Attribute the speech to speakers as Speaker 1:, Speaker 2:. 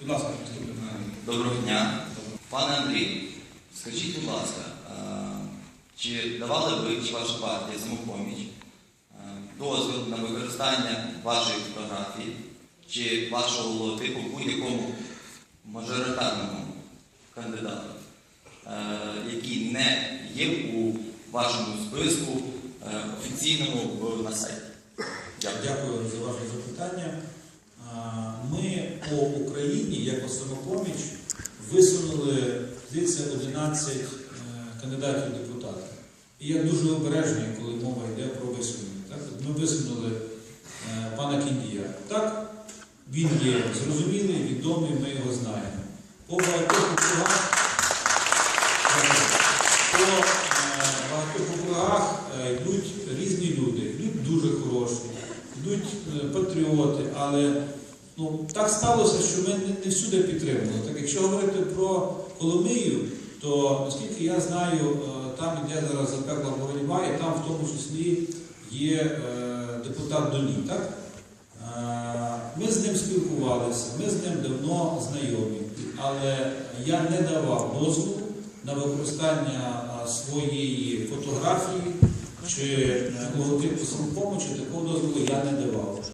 Speaker 1: Будь ласка.
Speaker 2: Доброго дня. Пане Андрій, скажіть, будь ласка, чи давали ви чи ваша партія самопоміч дозвіл на використання вашої фотографії чи вашого логотипу будь-якому мажоритарному кандидату, який не є у вашому списку офіційному на сайті? Дякую.
Speaker 1: Дякую за ваше запитання. Ми по Україні, як по самопоміч, висунули здається, 11 е, кандидатів в депутати. І я дуже обережний, коли мова йде про висунення. Ми висунули е, пана Кіндія. Так, він є зрозумілий, відомий, ми його знаємо. По багатьох округах по е, багатьох округах йдуть різні люди, йдуть дуже хороші, йдуть патріоти, але ну, так сталося, що ми не, всюди підтримували. Так якщо говорити про Коломию, то наскільки я знаю, е, там йде зараз запекла боротьба, і там в тому числі є е, депутат Долій, так? Е, Ми з ним спілкувалися, ми з ним давно знайомі, але я не давав дозволу на використання своєї фотографії чи логотипу самопомочі, такого дозволу я не давав.